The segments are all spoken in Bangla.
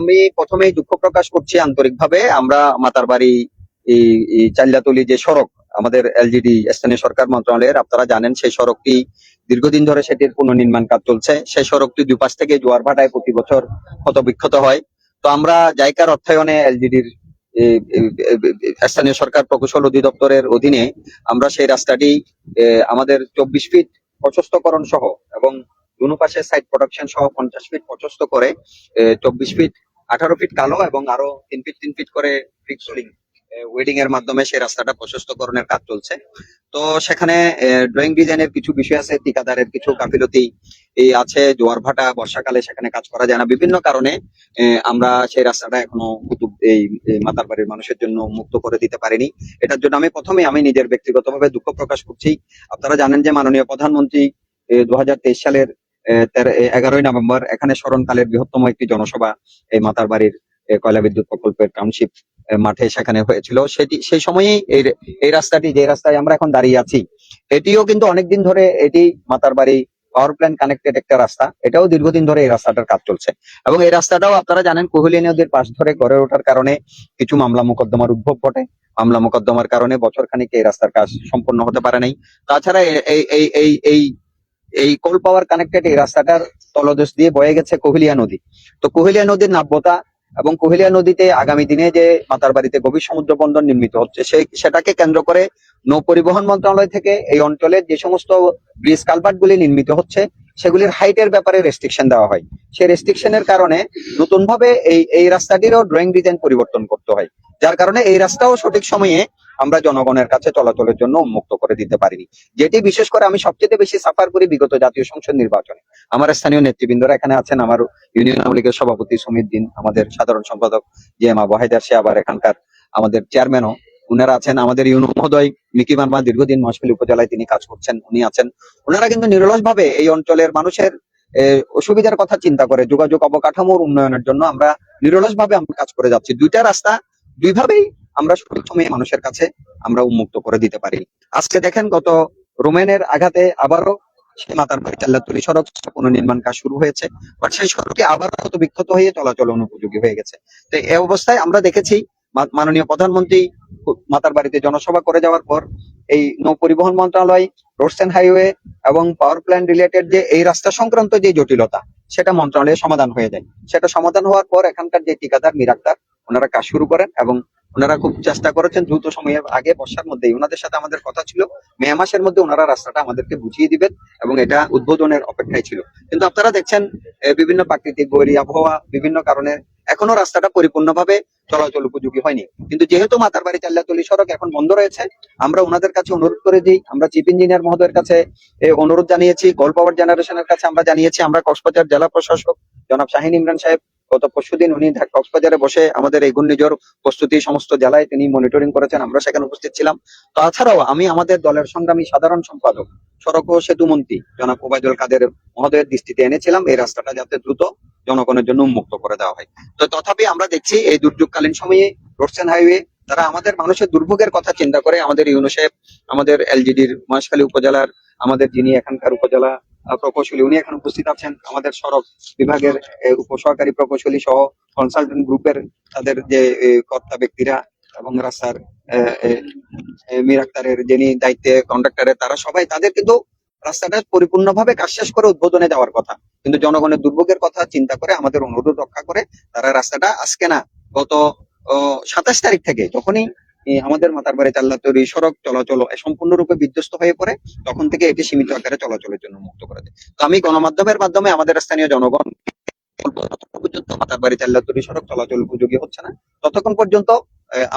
আমি প্রথমেই দুঃখ প্রকাশ করছি আন্তরিকভাবে। আমরা মাতার বাড়ি চাল্লাতলি যে সড়ক, আমাদের এলজিডি স্থানীয় সরকার মন্ত্রণালয়ের, আপনারা জানেন সেই সড়কটি দীর্ঘদিন ধরে সেটির পুনর্নির্মাণ কাজ চলছে। সেই সড়কটি দুই পাশ থেকে জোয়ার ভাটায় প্রতি বছর ক্ষত বিক্ষত হয়। তো আমরা জায়গার অর্থায়নে এলজিডির স্থানীয় সরকার প্রকৌশল অধিদপ্তরের অধীনে আমরা সেই রাস্তাটি আমাদের চব্বিশ ফিট প্রশস্তকরণ সহ এবং দুনো পাশে সাইড প্রোডাকশন সহ পঞ্চাশ ফিট প্রশস্ত করে চব্বিশ ফিট আঠারো ফিট কালো এবং আরও তিন ফিট তিন ফিট করে ওয়েডিং এর মাধ্যমে সেই রাস্তাটা প্রশস্তকরণের কাজ চলছে। তো সেখানে ড্রয়িং ডিজাইনের কিছু বিষয় আছে, ঠিকাদারের কিছু গাফিলতি এই আছে, জোয়ার ভাটা, বর্ষাকালে সেখানে কাজ করা যায় না। বিভিন্ন কারণে আমরা সেই রাস্তাটা এখনও কুতুব, এই মাতার বাড়ির মানুষের জন্য মুক্ত করে দিতে পারিনি। এটার জন্য আমি প্রথমে আমি নিজের ব্যক্তিগতভাবে দুঃখ প্রকাশ করছি। আপনারা জানেন যে মাননীয় প্রধানমন্ত্রী দু হাজার তেইশ সালের এগারোই নভেম্বর, এখানে স্মরণকালের বৃহত্তম একটি জনসভা এই মাতার বাড়ির কয়লা বিদ্যুৎ প্রকল্পের টাউনশিপ মাঠে সেখানে হয়েছিল। সেটি, সেই সময়েই এই এই রাস্তাটি, যে রাস্তায় আমরা এখন দাঁড়িয়ে আছি, এটিও কিন্তু অনেকদিন ধরে এটি মাতার বাড়ি পাওয়ার প্ল্যান্ট কানেক্টেড একটা রাস্তা। এটাও দীর্ঘদিন ধরে এই রাস্তাটার কাজ চলছে। এবং এই রাস্তাটাও আপনারা জানেন কোহলিয়া নদীর পাশ ধরে গড়ে ওঠার কারণে কিছু মামলা মোকদ্দমার উদ্ভব ঘটে। মামলা মোকদ্দমার কারণে বছর খানিক এই রাস্তার কাজ সম্পন্ন হতে পারে নাই। তাছাড়া এই এই এই এই কোল পাওয়ার কানেক্টেড এই রাস্তাটার তলদেশ দিয়ে বয়ে গেছে কোহিলিয়া নদী। তো কোহিলিয়া নদীর নাব্যতা এবং কোহিলিয়া নদীতে আগামী দিনে যে মাতার বাড়িতে গভীর সমুদ্র বন্দর নির্মিত হচ্ছে, সেই সেটাকে কেন্দ্র করে নৌ পরিবহন মন্ত্রণালয় থেকে এই অঞ্চলের যে সমস্ত ব্রিজ কালভার্ট গুলি নির্মিত হচ্ছে, সেগুলির হাইটের ব্যাপারে রেস্ট্রিকশন দেওয়া হয়। সেই রেস্ট্রিকশনের কারণে নতুন ভাবে এই এই রাস্তাটিরও ড্রয়িং ডিজাইন পরিবর্তন করতে হয়। যার কারণে এই রাস্তাও সঠিক সময়ে আমরা জনগণের কাছে চলাচলের জন্য উন্মুক্ত করে দিতে পারিনি। যেটি বিশেষ করে আমি সবচেয়ে বেশি সাফার করি বিগত জাতীয় সংসদ নির্বাচনে। আমার স্থানীয় নেতৃবৃন্দরা এখানে আছেন। আমার ইউনিয়ন আওয়ামী লীগের সভাপতি সমীর দিন, আমাদের সাধারণ সম্পাদক যে মা ওয়াহিদার সে আবার এখানকার আমাদের চেয়ারম্যানও উনারা আছেন আমাদের ইউনো মহোদয় মিকি মার্মা, দীর্ঘদিন মহেশখালী উপজেলায় তিনি কাজ করছেন, উনি আছেন। ওনারা কিন্তু নিরলস ভাবে এই অঞ্চলের মানুষের অসুবিধার কথা চিন্তা করে। যোগাযোগ অবকাঠামোর উন্নয়নের জন্য আমরা নিরলস ভাবে আমরা কাজ করে যাচ্ছি। দুইটা রাস্তা দুইভাবেই আমরা সঠিক সময়ে মানুষের কাছে আমরা উন্মুক্ত করে দিতে পারি। আজকে দেখেন গত রোমেনের আঘাতে আবারও সে মাতার বাড়ি চাল্লাতুলি সড়ক পুনর্নির্মাণ কাজ শুরু হয়েছে। বাট সেই সড়কে আবার কত বিক্ষত হয়ে চলাচল অনুপযোগী হয়ে গেছে। তো এই অবস্থায় আমরা দেখেছি মাননীয় প্রধানমন্ত্রী মাতার বাড়িতে জনসভা করে যাওয়ার পর এই নৌ পরিবহন মন্ত্রণালয়, রোডস এন্ড হাইওয়ে এবং পাওয়ার প্ল্যান্ট রিলেটেড যে এই রাস্তা সংক্রান্ত যে জটিলতা, সেটা মন্ত্রণালয়ে সমাধান হয়ে যায়। সেটা সমাধান হওয়ার পর এখানকার যে ঠিকাদার মিরাক্তার ওনারা কাজ শুরু করেন এবং ওনারা খুব চেষ্টা করেছেন দ্রুত সময়ের আগে বর্ষার মধ্যেই। ওনাদের সাথে আমাদের কথা ছিল, মে মাসের মধ্যে ওনারা রাস্তাটা আমাদেরকে বুঝিয়ে দিবেন এবং এটা উদ্বোধনের অপেক্ষায় ছিল। কিন্তু আপনারা দেখছেন বিভিন্ন প্রাকৃতিক, বৈরী আবহাওয়া, বিভিন্ন কারণে এখনও রাস্তাটা পরিপূর্ণভাবে চলাচল উপযোগী হয়নি। কিন্তু যেহেতু মাতার বাড়ি চাল্লাতলি সড়ক এখন বন্ধ রয়েছে, আমরা ওনাদের কাছে অনুরোধ করে দিই, আমরা চিফ ইঞ্জিনিয়ার মহোদয়ের কাছে অনুরোধ জানিয়েছি গোল পাওয়ার জেনারেশনের কাছে আমরা জানিয়েছি, আমরা কক্সবাজার জেলা প্রশাসক জনাব শাহিন ইমরান সাহেব গত পরশুদিন উনি কক্সবাজারে বসে আমাদের এই ঘূর্ণিঝড় প্রস্তুতি সমস্ত জেলায় তিনি মনিটরিং করেছেন, আমরা সেখানে উপস্থিত ছিলাম। তাছাড়াও আমি আমাদের দলের সংগ্রামী সাধারণ সম্পাদক সড়ক ও সেতু মন্ত্রী জনাব ওবায়দুল কাদের মহোদয়ের দৃষ্টিতে এনেছিলাম, এই রাস্তাটা যাতে দ্রুত জনগণের জন্য উন্মুক্ত করে দেওয়া হয়। তো তথাপি আমরা দেখছি এই দুর্যোগকালীন সময়ে রোডসেন হাইওয়ে, তারা আমাদের মানুষের দুর্ভোগের কথা চিন্তা করে আমাদের ইউনিসেফ আমাদের এলজিডির মহেশখালী উপজেলার, আমাদের যিনি এখানকার উপজেলা প্রকৌশলী উনি এখন উপস্থিত আছেন আমাদের সড়ক বিভাগের উপসহকারী প্রকৌশলী সহ কনসালটেন্ট গ্রুপের তাদের যে কর্তা ব্যক্তিরা এবং রাস্তার এ, এ, এ, মীর আক্তারের যিনি দায়িত্বে কন্ডাক্টরের তারা সবাই তাদের কিন্তু রাস্তাটা পরিপূর্ণভাবে কাজ শেষ করে উদ্বোধনে যাওয়ার কথা। কিন্তু জনগণের দুর্ভোগের কথা চিন্তা করে আমাদের অনুরোধ রক্ষা করে তারা রাস্তাটা আজকে না গত সাতাশ তারিখ থেকে যখনই আমাদের মাতার বাড়ি চাল্লা তৈরি, সড়ক চলাচল সম্পূর্ণরূপে বিধ্বস্ত হয়ে পড়ে, তখন থেকে এটি সীমিত আকারে চলাচলের জন্য মুক্ত করে দেয়। তো আমি গণমাধ্যমের মাধ্যমে আমাদের স্থানীয় জনগণ পর্যন্ত মাতার বাড়ি সড়ক চলাচল উপযোগী হচ্ছে না। ততক্ষণ পর্যন্ত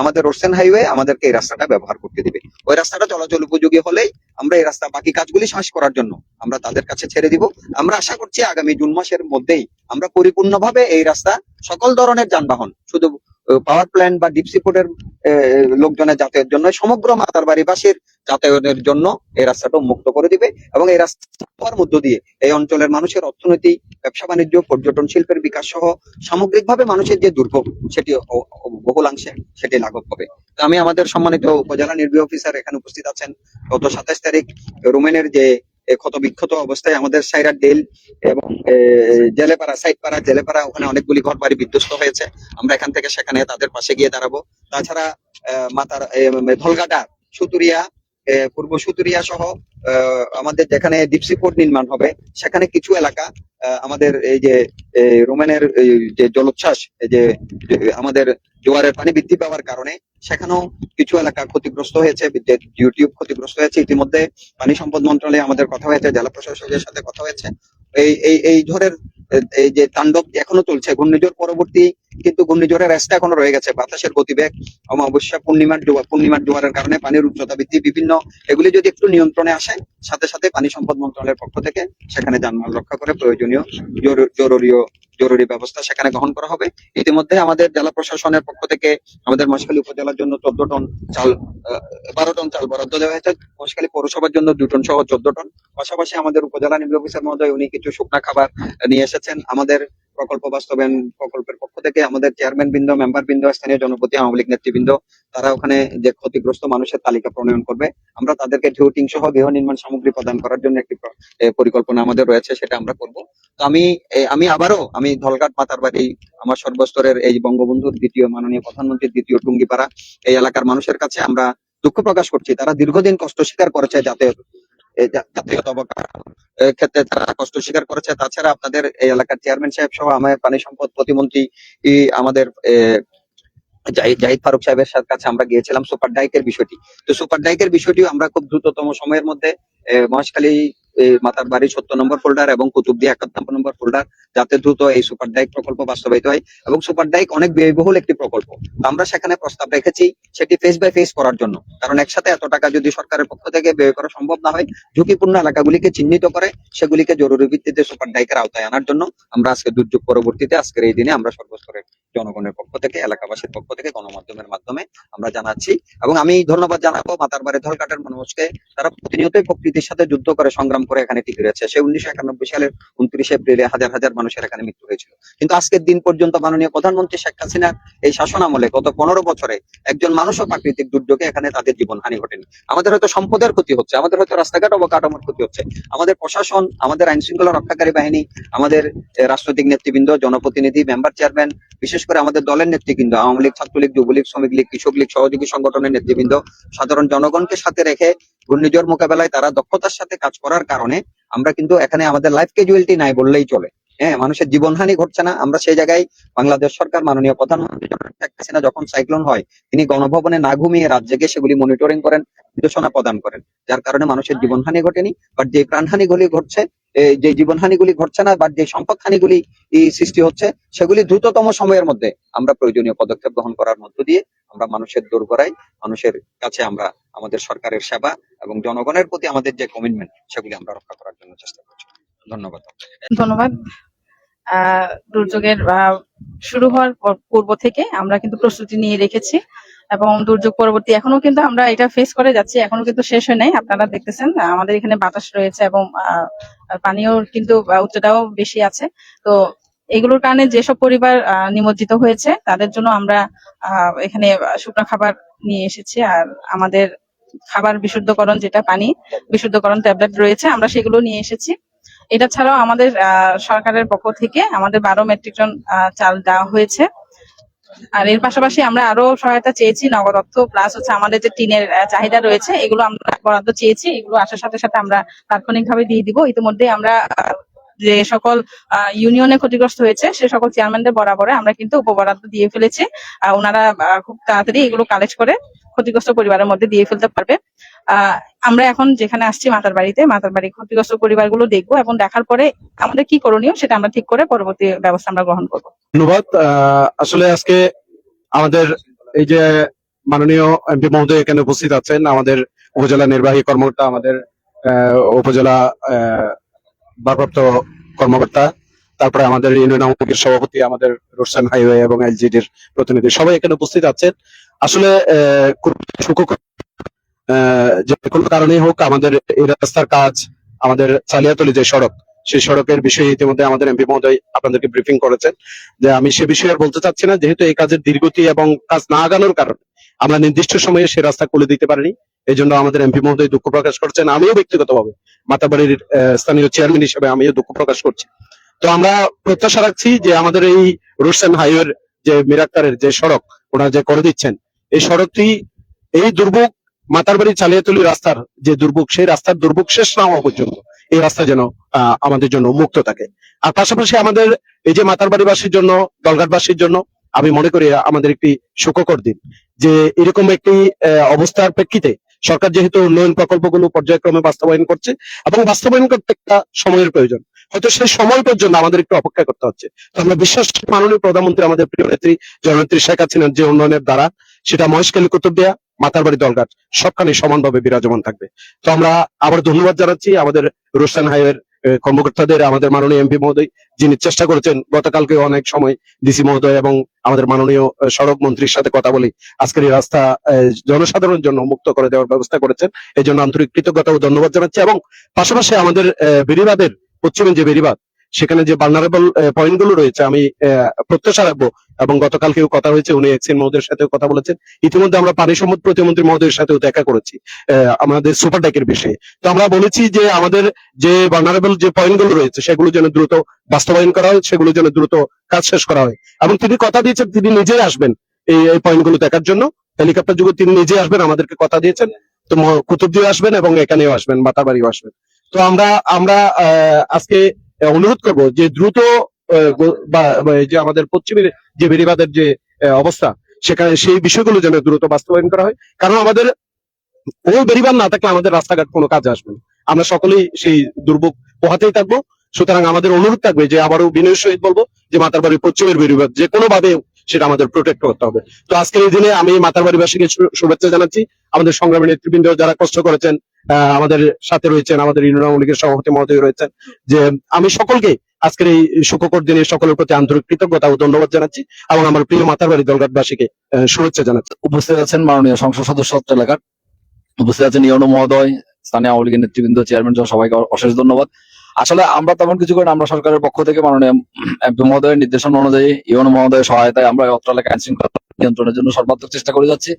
আমাদের হাইওয়ে আমাদেরকে এই রাস্তাটা ব্যবহার করতে দিবে। ওই রাস্তাটা চলাচল উপযোগী হলেই আমরা এই রাস্তা বাকি কাজগুলি শেষ করার জন্য আমরা তাদের কাছে ছেড়ে দিব। আমরা আশা করছি আগামী জুন মাসের মধ্যেই আমরা পরিপূর্ণভাবে এই রাস্তা সকল ধরনের যানবাহন, শুধু পাওয়ার প্ল্যান্ট বা ডিপসিপোর্টের লোকজনের যাতায়াতের জন্য, সমগ্র মাতার বাড়িবাসীর যাতায়াতের জন্য এই রাস্তাটা মুক্ত করে দিবে এবং এই রাস্তার মধ্য দিয়ে এই অঞ্চলের মানুষের অর্থনীতি ব্যবসা বাণিজ্য, পর্যটন শিল্পের বিকাশ সহ সামগ্রিকভাবে মানুষের যে দুর্ভোগ, সেটি বহুলাংশে সেটি লাঘব হবে। আমি আমাদের সম্মানিত উপজেলা নির্বাহী অফিসার এখানে উপস্থিত আছেন। গত সাতাশ তারিখ রোমেনের যে ক্ষত বিক্ষত অবস্থায় আমাদের সাইরা ডেল এবং জেলেপাড়া সাইডপাড়া জেলেপাড়া, ওখানে অনেকগুলি ঘর বাড়ি বিধ্বস্ত হয়েছে। আমরা এখান থেকে সেখানে তাদের পাশে গিয়ে দাঁড়াবো। তাছাড়া মাতার ধলঘাটা সুতুরিয়া পূর্ব সুতুরিয়া সহ আমাদের যেখানে ডিপসি পোর্ট নির্মাণ হবে, সেখানে কিছু এলাকা আমাদের এই যে রোমানের যে জলোচ্ছ্বাস যে আমাদের জোয়ারের পানি বৃদ্ধি পাওয়ার কারণে সেখানেও কিছু এলাকা ক্ষতিগ্রস্ত হয়েছে ইউটিউব ক্ষতিগ্রস্ত হয়েছে। ইতিমধ্যে পানি সম্পদ মন্ত্রণালয়ে আমাদের কথা হয়েছে, জেলা প্রশাসকের সাথে কথা হয়েছে। এই এই এই ঝড়ের এই যে তাণ্ডব এখনও চলছে। ঘূর্ণিঝড় পরবর্তী কিন্তু ঘূর্ণিঝড়ের রেস্ট এখনও রয়ে গেছে। বাতাসের গতিবেগ, অমাবস্যা, পূর্ণিমার জোয়ার পূর্ণিমার জোয়ারের কারণে পানির উচ্চতা বৃদ্ধি, বিভিন্ন এগুলি যদি একটু নিয়ন্ত্রণে আসে, সাথে সাথে পানি সম্পদ মন্ত্রণালয়ের পক্ষ থেকে সেখানে যানবাহন রক্ষা করে প্রয়োজনীয় জরু- জরুরীয় জরুরি ব্যবস্থা সেখানে গ্রহণ করা হবে। ইতিমধ্যে আমাদের জেলা প্রশাসনের পক্ষ থেকে আমাদের মহেশখালী উপজেলার জন্য চোদ্দ টন চাল বারো টন চাল বরাদ্দ দেওয়া হয়েছে। মহেশখালী পৌরসভার জন্য দুই টন সহ চোদ্দ টন। পাশাপাশি আমাদের উপজেলা নির্বাহী অফিসার মহোদয় উনি কিছু শুকনা খাবার নিয়ে এসেছেন। আমাদের প্রকল্প বাস্তবায়ন প্রকল্পের পক্ষ থেকে আমাদের চেয়ারম্যান বৃন্দ মেম্বার বৃন্দ, স্থানীয় জনপতি আওয়ামী লীগ নেতৃবৃন্দ, তারা ওখানে যে ক্ষতিগ্রস্ত মানুষের তালিকা প্রণয়ন করবে। আমরা তাদেরকে ঢেউটিং সহ গৃহ নির্মাণ সামগ্রী প্রদান করার জন্য একটি পরিকল্পনা আমাদের রয়েছে, সেটা আমরা করব। তো আমি আমি আবারও, আমি ধলঘাট মাতার বাড়ি, আমার সর্বস্তরের এই বঙ্গবন্ধুর দ্বিতীয় মাননীয় প্রধানমন্ত্রীর দ্বিতীয় টুঙ্গিপাড়া, এই এলাকার মানুষের কাছে আমরা দুঃখ প্রকাশ করছি। তারা দীর্ঘদিন কষ্ট স্বীকার করেছে যাতে এ, জা- জাতীয়ত অবকাশ। এর ক্ষেত্রে তারা কষ্ট স্বীকার করেছে। তাছাড়া আপনাদের এই এলাকার চেয়ারম্যান সাহেব সহ আমার পানি সম্পদ প্রতিমন্ত্রী আমাদের জাহিদ ফারুক সাহেবের সাথে কাছে আমরা গিয়েছিলাম সুপার ডাইকের বিষয়টি। তো সুপার ডাইকের বিষয়টিও আমরা খুব দ্রুততম সময়ের মধ্যে মহেশখালী মাতার বাড়ি সত্তর নম্বর ফোল্ডার এবং কুতুবদিয়া একাত্তর নম্বর ফোল্ডার যাতে দ্রুত এই সুপার ডাইক প্রকল্প বাস্তবায়িত হয় এবং সুপার ডাইক অনেক ব্যয়বহুল একটি প্রকল্প। আমরা সেখানে প্রস্তাব রেখেছি সেটি ফেস বাই ফেস করার জন্য। কারণ একসাথে এত টাকা যদি সরকারের পক্ষ থেকে ব্যয় করা সম্ভব না হয়, ঝুঁকিপূর্ণ এলাকাগুলিকে চিহ্নিত করে সেগুলিকে জরুরি ভিত্তিতে সুপার ডাইকের আওতায় আনার জন্য আমরা আজকে দুর্যোগ পরবর্তীতে আজকের এই দিনে আমরা সর্বস্তরের জনগণের পক্ষ থেকে, এলাকাবাসীর পক্ষ থেকে গণমাধ্যমের মাধ্যমে আমরা জানাচ্ছি এবং আমি ধন্যবাদ জানাব মাতার মাতারবাড়ি ধলঘাটের মানুষকে তারা প্রতিনিয়তই প্রকৃতির সাথে যুদ্ধ করে সংগ্রাম করে এখানে টিকে রয়েছে। সে উনিশশো একানব্বই সালের উনত্রিশে এপ্রিলে হাজার হাজার মানুষের এখানে মৃত্যু হয়েছিল। কিন্তু আজকের দিন পর্যন্ত মাননীয় প্রধানমন্ত্রী শেখ হাসিনার এই শাসন আমলে গত পনেরো বছরে একজন মানুষও প্রাকৃতিক দুর্যোগে এখানে তাদের জীবন হানি ঘটেনি। আমাদের হয়তো সম্পদের ক্ষতি হচ্ছে, আমাদের হয়তো রাস্তাঘাট অবকাঠামোর ক্ষতি হচ্ছে, আমাদের প্রশাসন, আমাদের আইন শৃঙ্খলা রক্ষাকারী বাহিনী, আমাদের রাজনৈতিক নেতৃবৃন্দ, জনপ্রতিনিধি, মেম্বার চেয়ারম্যান, বিশেষ করে আমাদের দলের নেতৃবৃন্দ, আওয়ামী লীগ, ছাত্রলীগ, যুবলীগ, শ্রমিক লীগ, কৃষক লীগ, সহযোগী সংগঠনের নেতৃবৃন্দ, সাধারণ জনগণকে সাথে রেখে ঘূর্ণিঝড় মোকাবেলায় তারা দক্ষতার সাথে কাজ করার কারণে আমরা কিন্তু এখানে আমাদের লাইফ ক্যাজুয়ালিটি নাই বললেই চলে। হ্যাঁ মানুষের জীবনহানি ঘটছে না। আমরা সেই জায়গায় বাংলাদেশ সরকার মাননীয় প্রধানমন্ত্রী যখন সাইক্লোন হয়, তিনি গণভবনে না ঘুমিয়ে রাত জেগে সেগুলি মনিটরিং করেন নির্দেশনা প্রদান করেন। যার কারণে মানুষের জীবনহানি ঘটেনি বাট যে প্রাণহানি গুলি ঘটছে যে জীবনহানি গুলি ঘটছে না বা যে সম্পদ হানিগুলি সৃষ্টি হচ্ছে, সেগুলি দ্রুততম সময়ের মধ্যে আমরা প্রয়োজনীয় পদক্ষেপ গ্রহণ করার মধ্য দিয়ে আমরা মানুষের দোরগোড়ায়, মানুষের কাছে আমরা আমাদের সরকারের সেবা এবং জনগণের প্রতি আমাদের যে কমিটমেন্ট সেগুলি আমরা রক্ষা করার জন্য চেষ্টা করছি। ধন্যবাদ। ধন্যবাদ। দুর্যোগের শুরু হওয়ার পর- পূর্ব থেকে আমরা কিন্তু প্রস্তুতি নিয়ে রেখেছি এবং দুর্যোগ পরবর্তী এখনও কিন্তু আমরা এটা ফেস করে যাচ্ছি, এখনও কিন্তু শেষ হয় নাই। আপনারা দেখতেছেন, আমাদের এখানে বাতাস রয়েছে এবং পানিও কিন্তু উচ্চতাও বেশি আছে। তো এগুলোর কারণে যেসব পরিবার নিমজ্জিত হয়েছে, তাদের জন্য আমরা এখানে শুকনো খাবার নিয়ে এসেছি। আর আমাদের খাবার বিশুদ্ধকরণ, যেটা পানি বিশুদ্ধকরণ ট্যাবলেট রয়েছে, আমরা সেগুলো নিয়ে এসেছি। এটা ছাড়াও আমাদের সরকারের পক্ষ থেকে আমাদের বারো মেট্রিক টন চাল দেওয়া হয়েছে। আর এর পাশাপাশি আমরা আরও সহায়তা চেয়েছি, নগদ অর্থ প্লাস হচ্ছে আমাদের যে টিনের চাহিদা রয়েছে, এগুলো আমরা বরাদ্দ চেয়েছি, এগুলো আসার সাথে সাথে আমরা তাৎক্ষণিকভাবে দিয়ে দিব। ইতিমধ্যে আমরা যে সকল ইউনিয়নে ক্ষতিগ্রস্ত হয়েছে, সে সকল চেয়ারম্যানদের বরাবরে আমরা কিন্তু উপবরাদ্দ দিয়ে ফেলেছি। ওনারা খুব তাড়াতাড়ি এগুলো কালেক্ট করে ক্ষতিগ্রস্ত পরিবারের মধ্যে দিয়ে ফেলতে পারবে। আমরা এখন যেখানে আসছি মাতার বাড়িতে মাতার বাড়ি ক্ষতিগ্রস্ত পরিবারগুলো দেখব এবং দেখার পরে আমাদের কি করণীয় সেটা আমরা ঠিক করে পরবর্তী ব্যবস্থা আমরা গ্রহণ করব। ধন্যবাদ। আসলে আজকে আমাদের এই যে মাননীয় এমপি মহোদয় এখানে উপস্থিত আছেন আমাদের উপজেলা নির্বাহী কর্মকর্তা আমাদের উপজেলা ভারপ্রাপ্ত কর্মকর্তা তারপরে আমাদের ইউনিয়ন আওয়ামী সভাপতি আমাদের রোশন হাইওয়ে এবং এলজিডির প্রতিনিধি সবাই এখানে উপস্থিত আছেন। আসলে খুব আহ, যে কোনো কারণেই হোক আমাদের এই রাস্তার কাজ, আমাদের চালিয়াতলি যে সড়ক, সেই সড়কের বিষয়ে ইতিমধ্যে আমাদের এমপি মহোদয় আপনাদেরকে ব্রিফিং করেছেন যে আমি সে বিষয়ে বলতে চাচ্ছি না, যেহেতু এই কাজের দীর্ঘতি এবং কাজ না আগানোর কারণে আমরা নির্দিষ্ট সময়ে সে রাস্তা খুলে দিতে পারিনি। এই জন্য আমাদের এমপি মহোদয় দুঃখ প্রকাশ করছেন। আমিও ব্যক্তিগতভাবে মাতাবাড়ির স্থানীয় চেয়ারম্যান হিসেবে আমিও দুঃখ প্রকাশ করছি। তো আমরা প্রত্যাশা রাখছি যে আমাদের এই রুশন হাইওয়ের যে মিরাক্তারের যে সড়ক, ওনারা যে করে দিচ্ছেন, এই সড়কটি এই দুর্ভোগ মাতারবাড়ি চালিয়াতলি রাস্তার যে দুর্ভোগ, সেই রাস্তার দুর্ভোগ শেষ না হওয়া পর্যন্ত এই রাস্তা যেন আমাদের জন্য মুক্ত থাকে। আর পাশাপাশি আমাদের এই যে মাতারবাড়িবাসীর জন্য, দলঘাটবাসীর জন্য, আমি মনে করি আমাদের একটি সুখকর দিন। যে এরকম একটি অবস্থার প্রেক্ষিতে সরকার যেহেতু উন্নয়ন প্রকল্পগুলো পর্যায়ক্রমে বাস্তবায়ন করছে এবং বাস্তবায়ন করতে একটা সময়ের প্রয়োজন। হয়তো সেই সময় পর্যন্ত আমাদের একটু অপেক্ষা করতে হচ্ছে। আমরা বিশ্বাস মাননীয় প্রধানমন্ত্রী, আমাদের প্রিয় নেত্রী জননেত্রী শেখ হাসিনার যে উন্নয়নের দ্বারা, সেটা মহেশখালী কুতুবদিয়া মাতারবাড়ি দলঘাট সবখানে সমানভাবে বিরাজমান থাকবে। তো আমরা আবার ধন্যবাদ জানাচ্ছি আমাদের রোশন হাইওয়ের কর্মকর্তাদের, আমাদের মাননীয় এমপি মহোদয়, যিনি চেষ্টা করেছেন গতকালকে অনেক সময় ডিসি মহোদয় এবং আমাদের মাননীয় সড়ক মন্ত্রীর সাথে কথা বলি আজকের এই রাস্তা জনসাধারণের জন্য মুক্ত করে দেওয়ার ব্যবস্থা করেছেন। এই জন্য আন্তরিক কৃতজ্ঞতা ও ধন্যবাদ জানাচ্ছি এবং পাশাপাশি আমাদের বেরিবাদের পশ্চিমে যে বেরিবাদ সেখানে যে বার্নারেবল পয়েন্টগুলো রয়েছে, আমি প্রত্যাশা রাখব। এবং গতকালকেও কথা হয়েছে, উনি এক্সিন মহোদয়ের সাথেও কথা বলেছেন। ইতিমধ্যে আমরা পানি সম্পদ প্রতিমন্ত্রী মহোদয়ের সাথেও দেখা করেছি আমাদের সুপার ডেকের বিষয়ে। তো আমরা বলেছি যে, আমাদের যে বার্নারেবল যে পয়েন্টগুলো রয়েছে, সেগুলো যেন দ্রুত বাস্তবায়ন করা হয়, সেগুলো যেন দ্রুত কাজ শেষ করা হয়। এবং তিনি কথা দিয়েছেন, তিনি নিজেই আসবেন এই এই পয়েন্টগুলো দেখার জন্য। হেলিকপ্টার যুগে তিনি নিজে আসবেন, আমাদেরকে কথা দিয়েছেন। তো কুতুবদিও আসবেন এবং এখানেও আসবেন, মাতাবাড়িও আসবেন। তো আমরা আমরা আজকে অনুরোধ করব যে দ্রুত যে আমাদের পশ্চিমের যে বেরিবাদের যে অবস্থা, সেখানে সেই বিষয়গুলো যেন দ্রুত বাস্তবায়ন করা হয়। কারণ আমাদের ওই বেরিবাদ না থাকলে আমাদের রাস্তাঘাট কোনো কাজে আসবে না। আমরা সকলেই সেই দুর্ভোগ পোহাতেই থাকব। সুতরাং আমাদের অনুরোধ থাকবে যে আবারও বিনয়ের সহিত বলব যে মাতার বাড়ির পশ্চিমের বেরিবাদ যে কোনো ভাবে সেটা আমাদের প্রোটেক্ট করতে হবে। তো আজকের এই দিনে আমি মাতার বাড়িবাসীকে শুভেচ্ছা জানাচ্ছি। আমাদের সংগ্রামী নেতৃবৃন্দ যারা কষ্ট করেছেন আমাদের সাথে রয়েছেন, আমাদের ইউনিয়ন আওয়ামী লীগের সভাপতি মহোদয় রয়েছেন, যে আমি সকলকে আজকের এই সুখকর দিনে সকলের প্রতি আন্তরিক কৃতজ্ঞতা ও ধন্যবাদ জানাচ্ছি এবং আমার প্রিয় মাতার বাড়ি দলঘাটবাসীকে শুভেচ্ছা জানাচ্ছি। উপস্থিত আছেন মাননীয় সংসদ সদস্য এলাকার উপস্থিত আছেন ইয়নো মহোদয়, স্থানীয় আওয়ামী লীগের নেতৃবৃন্দ চেয়ারম্যান সবাইকে অশেষ ধন্যবাদ। আসলে আমরা তেমন কিছু করি আমরা সরকারের পক্ষ থেকে মাননীয় মহোদয়ের নির্দেশনা অনুযায়ী ইয়নো মহোদয়ের সহায়তায় আমরা অত্র এলাকা আইন শৃঙ্খলা নিয়ন্ত্রণের জন্য সর্বাত্মক চেষ্টা করে যাচ্ছি।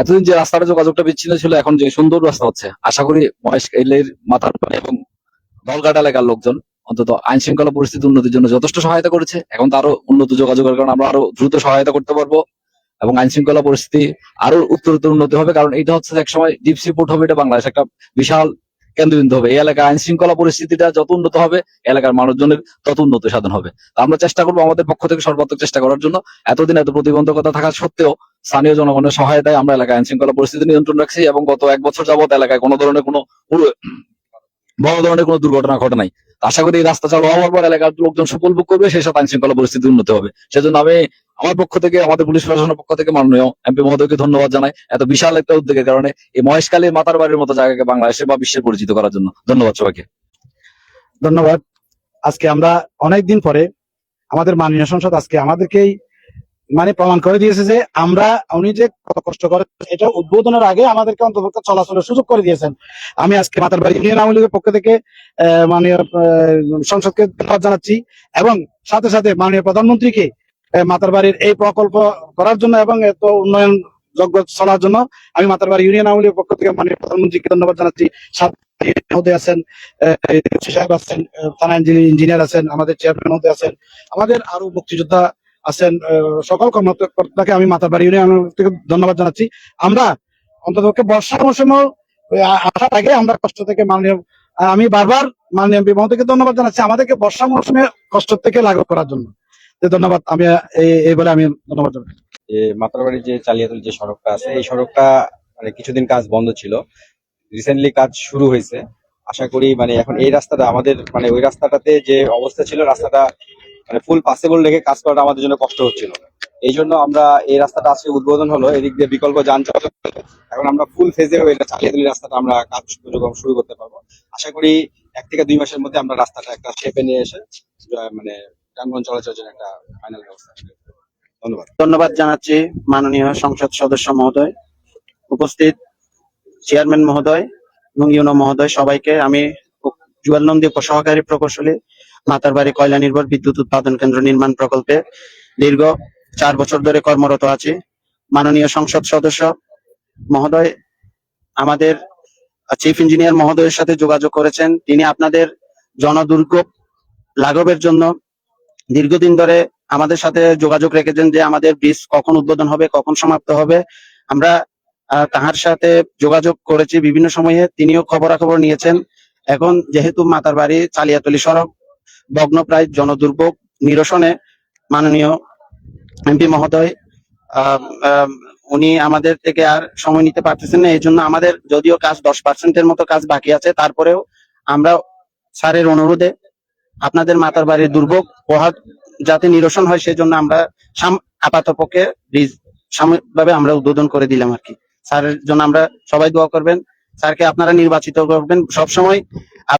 এতদিন যে রাস্তার যোগাযোগটা বিচ্ছিন্ন ছিল, এখন যে সুন্দর রাস্তা হচ্ছে, আশা করি মহেশখালীর মাথার এবং দলঘাট এলাকার লোকজন অন্তত আইন শৃঙ্খলা পরিস্থিতি উন্নতির জন্য যথেষ্ট সহায়তা করেছে। এখন তো আরও উন্নত যোগাযোগের কারণে আমরা আরও দ্রুত সহায়তা করতে পারব এবং আইন শৃঙ্খলা পরিস্থিতি আরও উত্তরোত্তর উন্নতি হবে, কারণ এটা হচ্ছে যে একসময় ডিপসি পোর্ট হবে, এটা বাংলাদেশ একটা বিশাল কেন্দ্রবিন্দু হবে। এই এলাকার আইন শৃঙ্খলা পরিস্থিতিটা যত উন্নত হবে, এলাকার মানুষজনের তত উন্নত সাধন হবে। আমরা চেষ্টা করব আমাদের পক্ষ থেকে সর্বাত্মক চেষ্টা করার জন্য। এতদিন এত প্রতিবন্ধকতা থাকা সত্ত্বেও স্থানীয় জনগণের সহায়তায় আমরা এলাকায় আইন শৃঙ্খলা পরিস্থিতি নিয়ন্ত্রণ রাখছি এবং গত এক বছর যাবত এলাকায় কোনো ধরনের কোনো বড় ধরনের কোনো দুর্ঘটনা ঘটে নাই। আশা করি রাস্তা চালু হওয়ার পর এলাকার লোকজন সুফল ভোগ করবে, সেই সাথে আইন শৃঙ্খলা পরিস্থিতি উন্নতি হবে। সেজন্য আমি আমার পক্ষ থেকে, আমাদের পুলিশ প্রশাসনের পক্ষ থেকে মাননীয় এমপি মহোদয়কে ধন্যবাদ জানাই এত বিশাল একটা উদ্যোগের কারণে এই মহেশকালীর মাতার বাড়ির মতো জায়গাকে বাংলাদেশে বা বিশ্বে পরিচিত করার জন্য। ধন্যবাদ সবাইকে। ধন্যবাদ। আজকে আমরা অনেক দিন পরে আমাদের মাননীয় সংসদ আজকে আমাদেরকেই মানে প্রমাণ করে দিয়েছে যে আমরা উনি যে কত কষ্ট করে এটা উদ্বোধনের আগে আমাদেরকে অন্তত চলাচলের সুযোগ করে দিয়েছেন আমি আজকে মাতার বাড়ি ইউনিয়ন আওয়ামী লীগের পক্ষ থেকে আহ, সংসদকে ধন্যবাদ জানাচ্ছি এবং সাথে সাথে মাননীয় প্রধানমন্ত্রীকে মাতার বাড়ির এই প্রকল্প করার জন্য এবং এত উন্নয়ন যোগ্য চলার জন্য আমি মাতার বাড়ি ইউনিয়ন আওয়ামী লীগের পক্ষ থেকে মাননীয় প্রধানমন্ত্রীকে ধন্যবাদ জানাচ্ছি আছেন সাহেব আছেন থানা ইঞ্জিনিয়ার আছেন আমাদের চেয়ারম্যান হতে আছেন আমাদের আরও মুক্তিযোদ্ধা আছেন সকল কর্মকর্তাকে আমি মাতারবাড়ি ইউনিয়ন থেকে ধন্যবাদ জানাচ্ছি। আমরা অন্ততপক্ষে বর্ষার মৌসুমে আসার আগে আমরা কষ্ট থেকে মাননীয় আমি বারবার মাননীয় মহোদয়কে ধন্যবাদ জানাচ্ছি আমাদেরকে বর্ষা মৌসুমে কষ্ট থেকে লাঘব করার জন্য। ধন্যবাদ, আমি এই- বলে আমি ধন্যবাদ জানাচ্ছি। যে মাতারবাড়ির যে চালিয়াতুল যে সড়কটা আছে, এই সড়কটা মানে কিছুদিন কাজ বন্ধ ছিল। রিসেন্টলি কাজ শুরু হয়েছে। আশা করি মানে এখন এই রাস্তাটা আমাদের মানে ওই রাস্তাটাতে যে অবস্থা ছিল, রাস্তাটা মানে ফুল পাসেবল রেখে কাজ করাটা আমাদের জন্য কষ্ট হচ্ছিল। এই জন্য আমরা এই রাস্তাটা আজকে উদ্বোধন হলো, এদিক দিয়ে বিকল্প যান চলাচল এখন আমরা ফুল ফেজে এটা চালিয়াতুলি রাস্তাটা আমরা কাজ সুযোগ শুরু করতে পারব। আশা করি এক থেকে দুই মাসের মধ্যে আমরা রাস্তাটা একটা শেপে নিয়ে এসে মানে যানবাহন চলাচলের জন্য একটা ফাইনাল ব্যবস্থা ধন্যবাদ। ধন্যবাদ জানাচ্ছি মাননীয় সংসদ সদস্য মহোদয়, উপস্থিত চেয়ারম্যান মহোদয় এবং ইউনো মহোদয় সবাইকে। আমি জুয়েল নন্দী উপসহকারী প্রকৌশলী মাতারবাড়ি কয়লা নির্ভর বিদ্যুৎ উৎপাদন কেন্দ্র নির্মাণ প্রকল্পে দীর্ঘ চার বছর ধরে কর্মরত আছি। মাননীয় সংসদ সদস্য মহোদয়, আমাদের চিফ ইঞ্জিনিয়ার মহোদয়ের সাথে যোগাযোগ করেছেন। তিনি আপনাদের জনদুর্ভোগ লাঘবের জন্য দীর্ঘদিন ধরে আমাদের সাথে যোগাযোগ রেখেছেন যে আমাদের ব্রিজ কখন উদ্বোধন হবে, কখন সমাপ্ত হবে। আমরা তাহার সাথে যোগাযোগ করেছি বিভিন্ন সময়ে। তিনিও খবরাখবর নিয়েছেন। এখন যেহেতু মাতার বাড়ি চালিয়াতলি সড়ক ভগ্নপ্রায় জনদুর্ভোগ, নিরসনে মাননীয় এমপি মহোদয় উনি আমাদের থেকে আর সময় নিতে পারতেছেন না এই জন্য আমাদের যদিও কাজ দশ পার্সেন্টের মতো কাজ বাকি আছে, তারপরেও আমরা স্যারের অনুরোধে আপনাদের মাতার বাড়ির দুর্ভোগ প্রভাব যাতে নিরসন হয় সেজন্য আমরা সাম- আপাতপক্ষে ব্রিজ সাময়িকভাবে আমরা উদ্বোধন করে দিলাম আর কি। স্যারের জন্য আমরা সবাই দোয়া করবেন। স্যারকে আপনারা নির্বাচিত করবেন সবসময়।